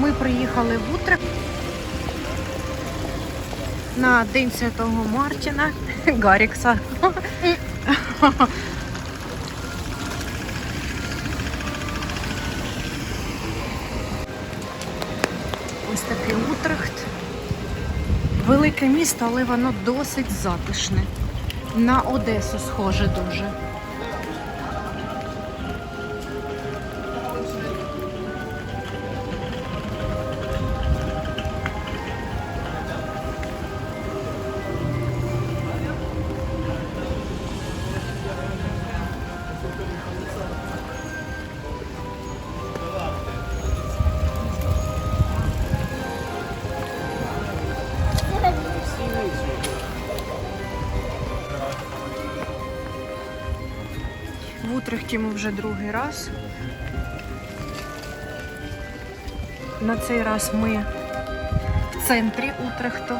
Ми приїхали в Утрехт на День Святого Мартіна Гаррікса. Ось такий Утрехт. Велике місто, але воно досить затишне. На Одесу схоже дуже. Ми вже другий раз. На цей раз ми в центрі Утрехту,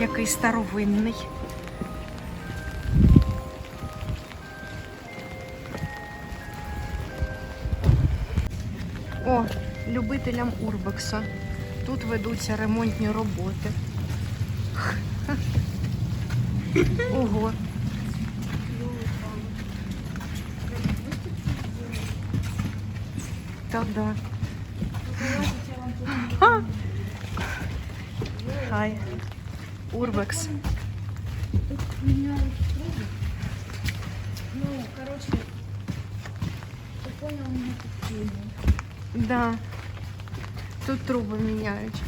який старовинний. О, любителям Урбекса. Тут ведуться ремонтні роботи. Ого. Та да. Ха. Хай. Урбекс. Ну, короче, ты понял, у меня тут. Да. Тут труби міняють.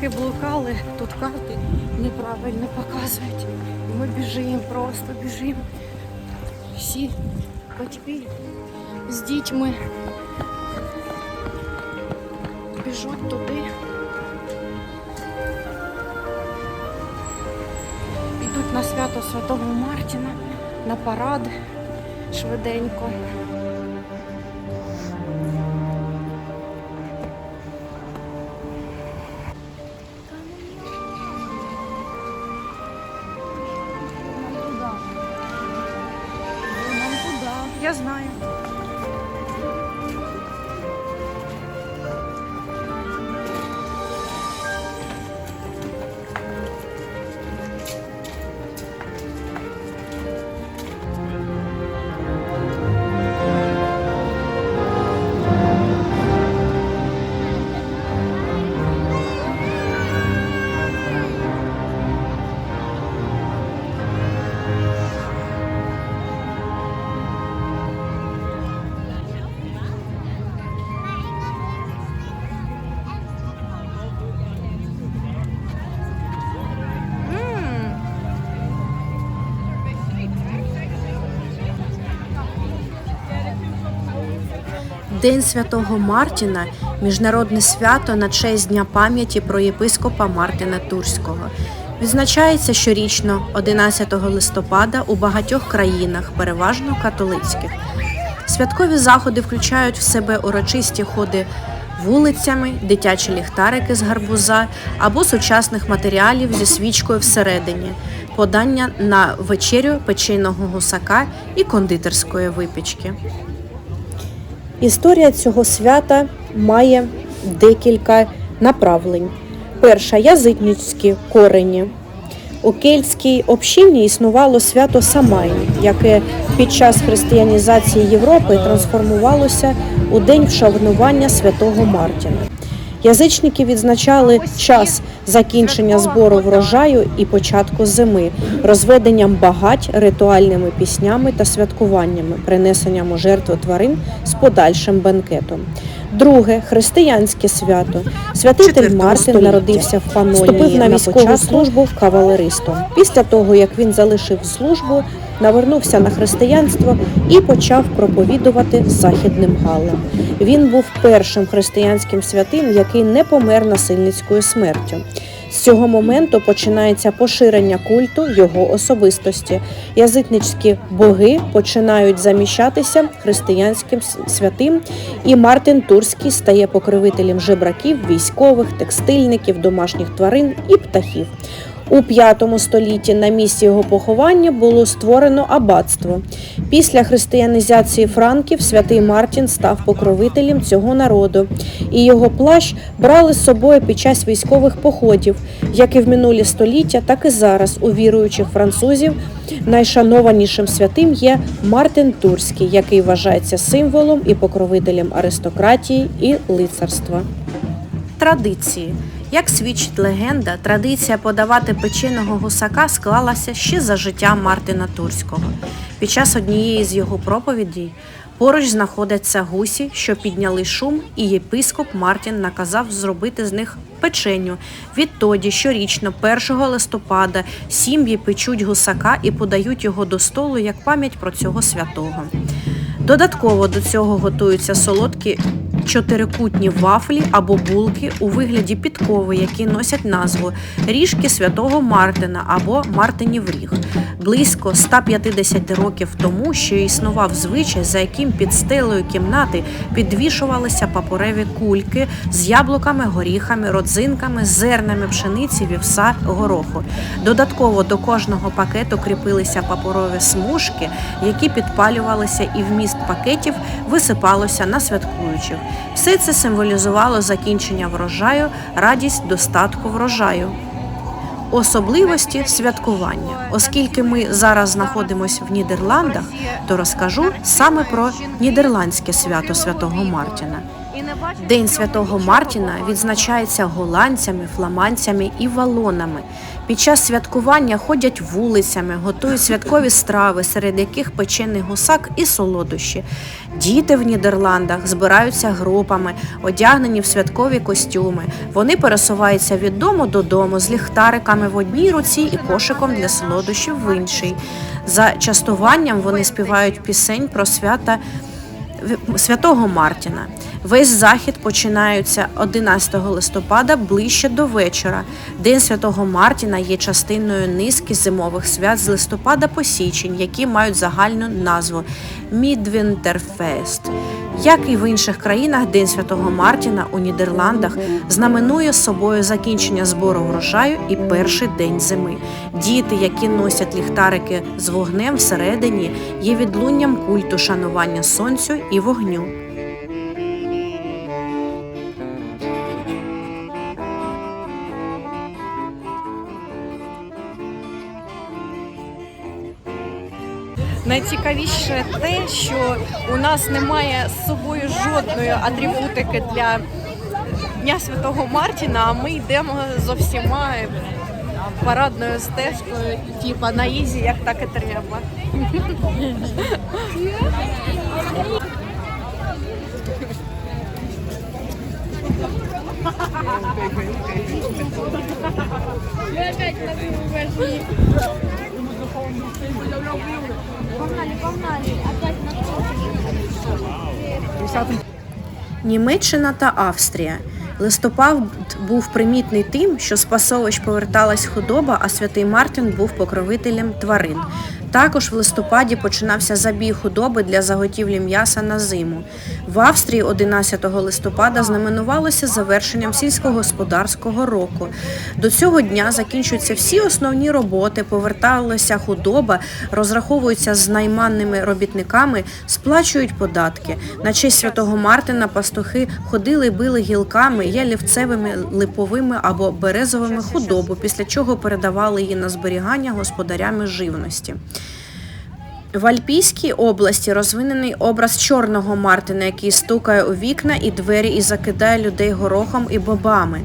Поки блукали, тут карти неправильно показують. Ми біжимо, просто біжимо. Всі батьки з дітьми біжуть туди. Йдуть на свято Святого Мартіна, на парад швиденько. Я знаю. День Святого Мартіна міжнародне свято на честь Дня пам'яті про єпископа Мартина Турського. Відзначається щорічно 11 листопада у багатьох країнах, переважно католицьких. Святкові заходи включають в себе урочисті ходи вулицями, дитячі ліхтарики з гарбуза або сучасних матеріалів зі свічкою всередині, подання на вечерю печеного гусака і кондитерської випічки. Історія цього свята має декілька направлень. Перша язичницькі корені. У кельтській общині існувало свято Самайні, яке під час християнізації Європи трансформувалося у день вшанування святого Мартіна. Язичники відзначали час закінчення збору врожаю і початку зими, розведенням багать, ритуальними піснями та святкуваннями, принесенням у жертву тварин з подальшим бенкетом. Друге християнське свято. Святитель Мартин століття. народився в Панонії, Вступив на військову службу кавалеристом. Після того, як він залишив службу, навернувся на християнство і почав проповідувати західним галлам. Він був першим християнським святим, який не помер насильницькою смертю. Цього моменту починається поширення культу його особистості. Язичницькі боги починають заміщатися християнським святим, і Мартин Турський стає покривителем жебраків, військових, текстильників, домашніх тварин і птахів. У V столітті на місці його поховання було створено аббатство. Після християнізації франків святий Мартін став покровителем цього народу, і його плащ брали з собою під час військових походів, як і в минулі століття, так і зараз у віруючих французів. Найшанованішим святим є Мартин Турський, який вважається символом і покровителем аристократії і лицарства. Традиції. Як свідчить легенда, традиція подавати печеного гусака склалася ще за життя Мартина Турського. Під час однієї з його проповідей поруч знаходяться гусі, що підняли шум, і єпископ Мартін наказав зробити з них печеню. Відтоді щорічно, 1 листопада, сім'ї печуть гусака і подають його до столу як пам'ять про цього святого. Додатково до цього готуються солодкі чотирикутні вафлі або булки у вигляді підкови, які носять назву ріжки святого Мартина або Мартинів ріг. Близько 150 років тому ще існував звичай, за яким під стелею кімнати підвішувалися папереві кульки з яблуками, горіхами, родзинками, зернами пшениці, вівса, гороху. Додатково до кожного пакету кріпилися паперові смужки, які підпалювалися, і вміст пакетів висипалося на святкуючих. Все це символізувало закінчення врожаю, радість достатку врожаю. Особливості святкування. Оскільки ми зараз знаходимося в Нідерландах, то розкажу саме про нідерландське свято Святого Мартіна. День Святого Мартіна відзначається голландцями, фламандцями і валонами. Під час святкування ходять вулицями, готують святкові страви, серед яких печений гусак і солодощі. Діти в Нідерландах збираються групами, одягнені в святкові костюми. Вони пересуваються від дому додому з ліхтариками в одній руці і кошиком для солодощів в іншій. За частуванням вони співають пісень про свята святого Мартіна. Весь захід починається 11 листопада ближче до вечора. День святого Мартіна є частиною низки зимових свят з листопада по січень, які мають загальну назву Мідвінтерфест. Як і в інших країнах, День Святого Мартіна у Нідерландах знаменує собою закінчення збору врожаю і перший день зими. Діти, які носять ліхтарики з вогнем всередині, є відлунням культу шанування сонцю і вогню. Найцікавіше те, що у нас немає з собою жодної атрибутики для Дня Святого Мартіна, а ми йдемо зо всіма парадною стежкою, типа на ізі, як так і треба. Погнали, погнали. Опять на Німеччина та Австрія. Листопад був примітний тим, що з пасовищ поверталась худоба, а святий Мартин був покровителем тварин. Також в листопаді починався забій худоби для заготівлі м'яса на зиму. В Австрії 11 листопада знаменувалося завершенням сільськогосподарського року. До цього дня закінчуються всі основні роботи, поверталася худоба, розраховуються з найманними робітниками, сплачують податки. На честь святого Мартина пастухи ходили, били гілками, ялівцевими, липовими або березовими худобу, після чого передавали її на зберігання господарями живності. В Альпійській області розвинений образ чорного Мартина, який стукає у вікна і двері і закидає людей горохом і бобами.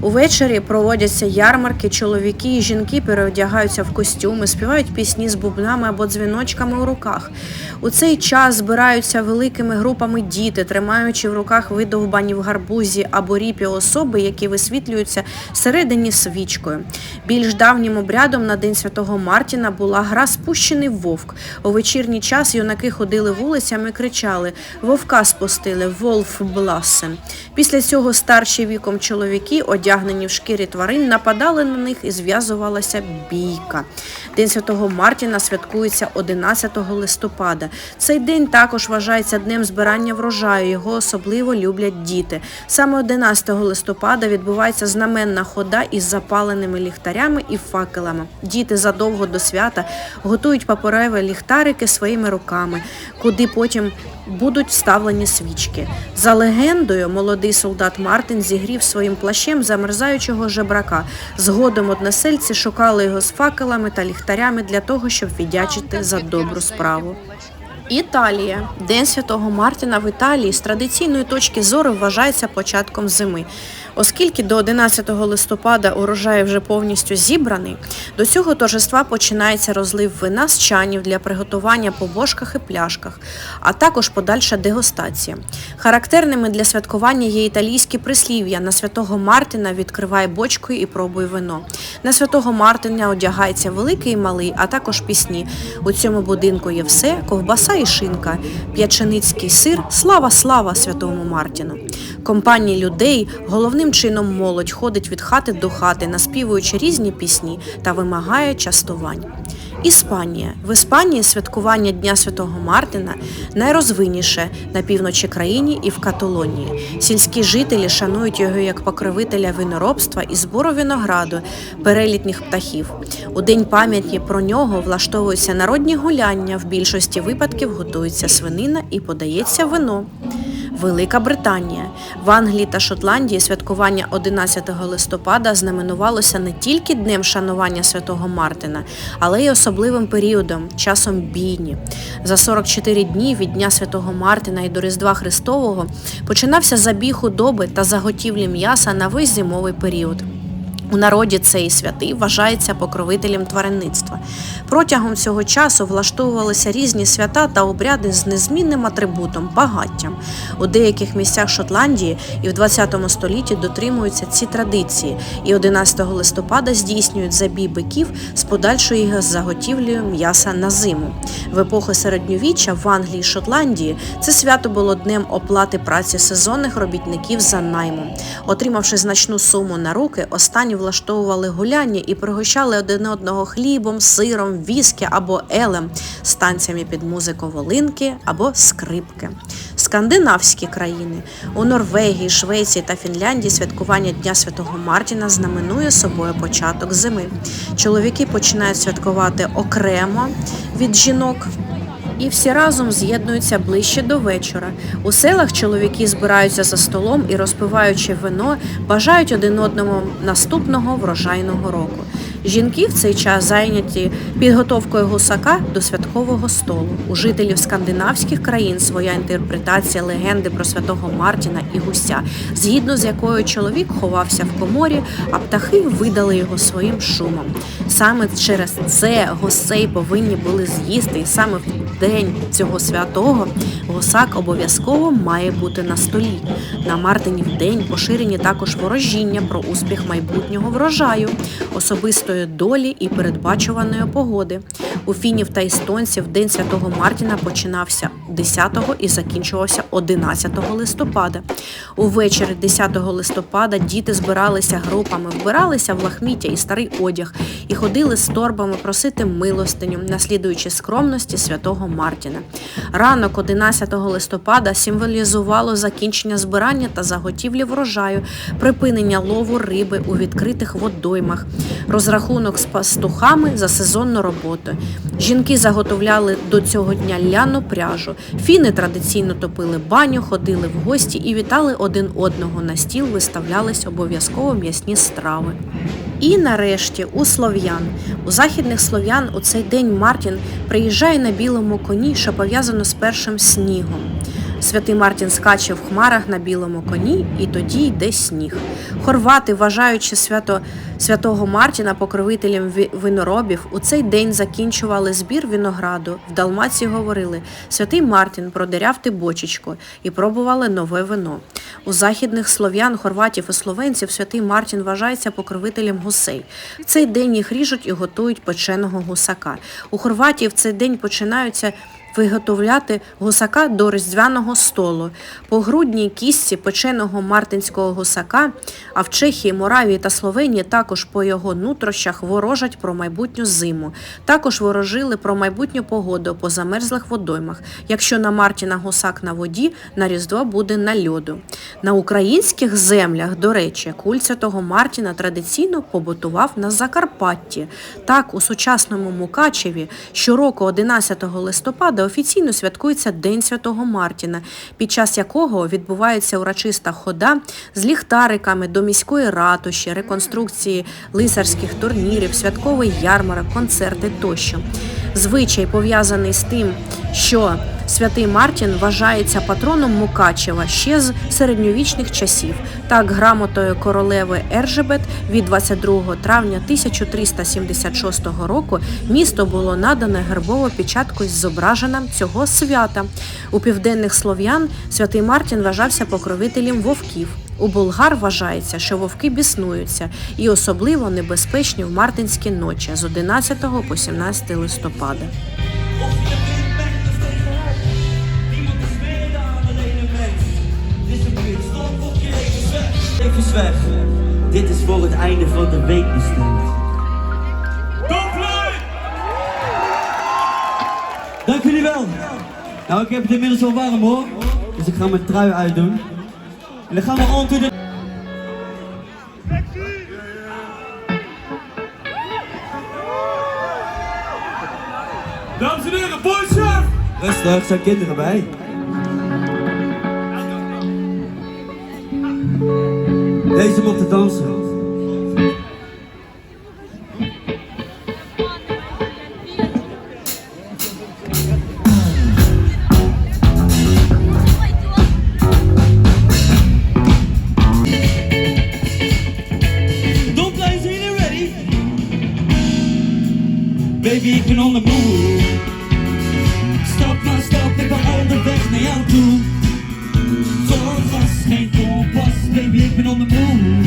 Увечері проводяться ярмарки, чоловіки і жінки переодягаються в костюми, співають пісні з бубнами або дзвіночками у руках. У цей час збираються великими групами діти, тримаючи в руках видовбані в гарбузі або ріпі особи, які висвітлюються всередині свічкою. Більш давнім обрядом на День Святого Мартіна була гра Спущений вовк. У вечірній час юнаки ходили вулицями кричали Вовка спустили, Волф Бласен. Після цього старші віком чоловіки, одягнені в шкірі тварин, нападали на них і зв'язувалася бійка. День Святого Мартіна святкується 11 листопада. Цей день також вважається днем збирання врожаю. Його особливо люблять діти. Саме 11 листопада відбувається знаменна хода із запаленими ліхтарями і факелами. Діти задовго до свята готують папереві ліхтарики своїми руками, куди потім будуть вставлені свічки. За легендою, молодий солдат Мартин зігрів своїм плащем замерзаючого жебрака. Згодом односельці шукали його з факелами та ліхтарями для того, щоб віддячити за добру справу. Італія. День Святого Мартіна в Італії з традиційної точки зору вважається початком зими. Оскільки до 11 листопада урожай вже повністю зібраний, до цього торжества починається розлив вина з чанів для приготування по бошках і пляшках, а також подальша дегустація. Характерними для святкування є італійські прислів'я на святого Мартина відкривай бочкою і пробуй вино. На святого Мартина одягається великий і малий, а також пісні. У цьому будинку є все, ковбаса і шинка, п'яченицький сир, слава, слава святому Мартіну. Компанії людей, головним чином молодь, ходить від хати до хати, наспівуючи різні пісні та вимагає частувань. Іспанія. В Іспанії святкування Дня Святого Мартина найрозвинніше на півночі країні і в Каталонії. Сільські жителі шанують його як покровителя виноробства і збору винограду, перелітніх птахів. У день пам'яті про нього влаштовуються народні гуляння. В більшості випадків готується свинина і подається вино. Велика Британія. В Англії та Шотландії святкування 11 листопада знаменувалося не тільки днем шанування святого Мартина, але й особливим періодом, часом бійні. За 44 дні від Дня Святого Мартина і до Різдва Христового починався забіг худоби та заготівлі м'яса на весь зимовий період. У народі цей святий вважається покровителем тваринництва. Протягом цього часу влаштовувалися різні свята та обряди з незмінним атрибутом багаттям. У деяких місцях Шотландії і в 20 столітті дотримуються ці традиції, і 11 листопада здійснюють забій биків з подальшою їх заготівлею м'яса на зиму. В епоху середньовіччя в Англії і Шотландії це свято було днем оплати праці сезонних робітників за наймом. Отримавши значну суму на руки, останні влаштовували гуляння і пригощали один одного хлібом, сиром, віскі або елем, з танцями під музику волинки або скрипки. Скандинавські країни у Норвегії, Швеції та Фінляндії святкування Дня Святого Мартіна знаменує собою початок зими. Чоловіки починають святкувати окремо від жінок. І всі разом з'єднуються ближче до вечора. У селах чоловіки збираються за столом і, розпиваючи вино, бажають один одному наступного врожайного року. Жінки в цей час зайняті підготовкою гусака до святкового столу. У жителів скандинавських країн своя інтерпретація легенди про святого Мартіна і гуся, згідно з якою чоловік ховався в коморі, а птахи видали його своїм шумом. Саме через це гусей повинні були з'їсти, і саме в день цього святого гусак обов'язково має бути на столі. На Мартинів день поширені також ворожіння про успіх майбутнього врожаю, особистої долі і передбачуваної погоди. У фінів та естонців День Святого Мартіна починався 10 і закінчувався 11 листопада. Увечері 10 листопада діти збиралися групами, вбиралися в лахміття і старий одяг і ходили з торбами просити милостиню, наслідуючи скромності святого Мартіна. Ранок 11 листопада символізувало закінчення збирання та заготівлі врожаю, припинення лову риби у відкритих водоймах, розрахунок з пастухами за сезонну роботу. Жінки заготовляли до цього дня ляну пряжу. Фіни традиційно топили баню, ходили в гості і вітали один одного. На стіл виставлялись обов'язково м'ясні страви. І нарешті у слов'ян. У західних слов'ян у цей день Мартін приїжджає на білому коні, що пов'язано з першим снігом. Святий Мартін скаче в хмарах на білому коні, і тоді йде сніг. Хорвати, вважаючи свято святого Мартіна покровителем виноробів, у цей день закінчували збір винограду. В Далмації говорили: Святий Мартін, продеряв ти бочечку, і пробували нове вино. У західних слов'ян, хорватів і словенців святий Мартін вважається покровителем гусей. В цей день їх ріжуть і готують печеного гусака. У Хорватії в цей день починаються виготовляти гусака до різдвяного столу. По грудній кістці печеного мартинського гусака, а в Чехії, Моравії та Словенії також по його нутрощах ворожать про майбутню зиму. Також ворожили про майбутню погоду по замерзлих водоймах. Якщо на Мартіна гусак на воді, на Різдво буде на льоду. На українських землях, до речі, культ святого Мартіна традиційно побутував на Закарпатті. Так, у сучасному Мукачеві щороку 11 листопада офіційно святкується День Святого Мартіна, під час якого відбувається урочиста хода з ліхтариками до міської ратуші, реконструкції лицарських турнірів, святковий ярмарок, концерти тощо. Звичай пов'язаний з тим, що святий Мартін вважається патроном Мукачева ще з середньовічних часів. Так, грамотою королеви Ержебет від 22 травня 1376 року місто було надане гербово печаткою з зображенням цього свята. У південних слов'ян святий Мартін вважався покровителем вовків. У болгар вважається, що вовки біснуються і особливо небезпечні в мартинські ночі з 11 по 17 листопада. Weg. Dit is voor het einde van de week bestemd. Dank jullie wel. Nou, ik heb het inmiddels wel warm hoor. Dus ik ga mijn trui uitdoen. En dan gaan we on to de... Dames en heren, boychef! Rustig, zijn kinderen bij. Deze moet te dansen. been on the moon.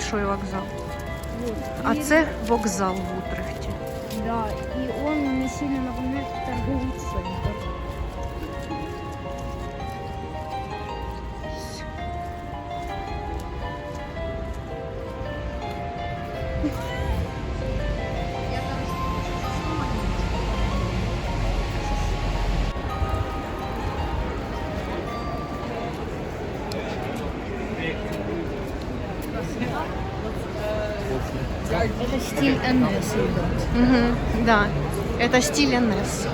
Большой вокзал. А це вокзал в Утрехті. Стиль НС идет. Угу. Да. Это стиль НС.